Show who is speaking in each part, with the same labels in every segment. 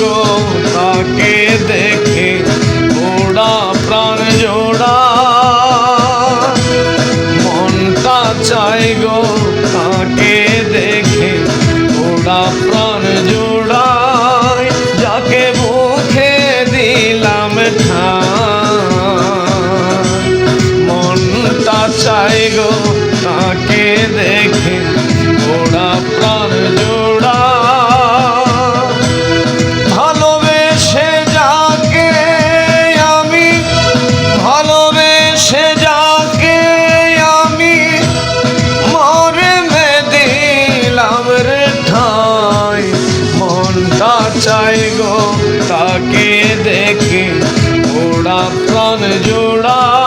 Speaker 1: গো তাকে দেখে ওড়া প্রাণ জোড়া। মনটা চাই গো তাকে দেখে ওড়া তাকে দেখে ওরা প্রাণ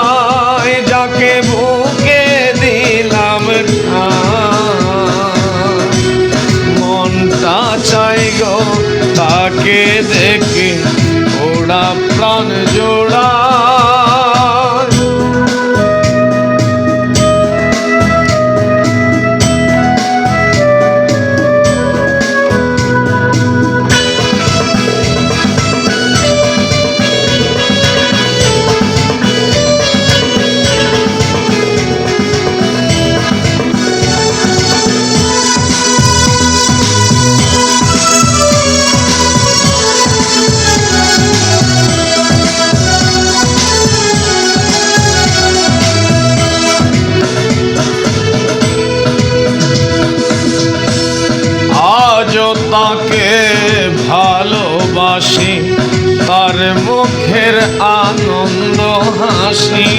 Speaker 1: আনন্দ হাসি,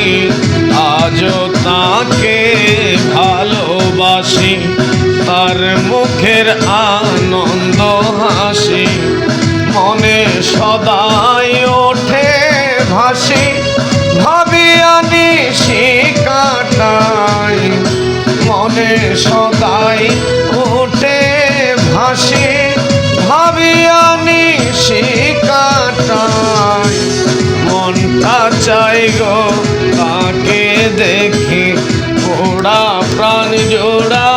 Speaker 1: আজও তাকে ভালোবাসি। তার মুখের আনন্দ হাসি, মনে সদাই ওঠে ভাসি। ভাবিয়ানি কাটাই, মনে সদাই ওঠে ভাসি। ভাবিয়ানি কাটাই মনটা চাই গো তাকে দেখি ঘোড়া প্রাণ জোড়া।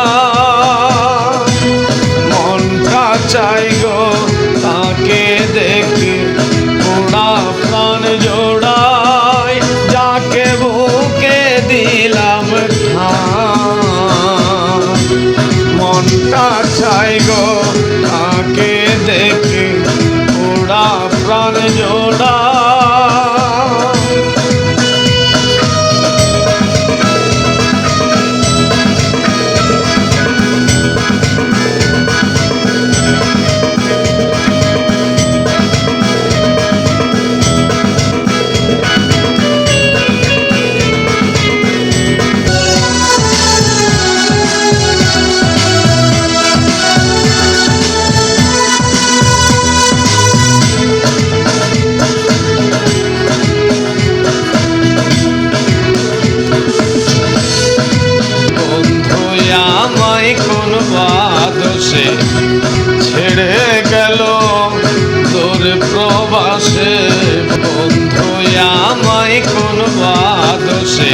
Speaker 1: কোন বাদসে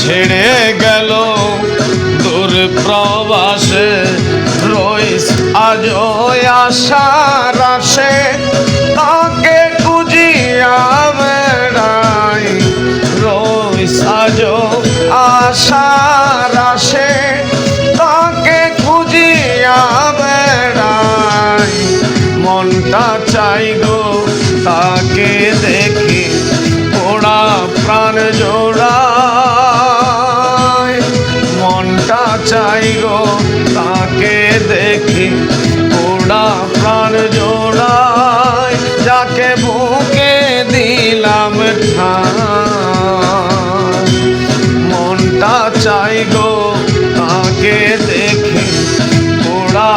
Speaker 1: ছেড়ে গেল তোর প্রবাসে। রইস আজ আশার আসে তাকে খুঁজিয়া বেড়াই। রইস আজ আশার আসে তাকে খুঁজিয়া বেড়াই। মনটা চাই গো তাকে দেখি। যাকে বুকে দিলাম। মনটা চাই গো তাকে দেখে ওরা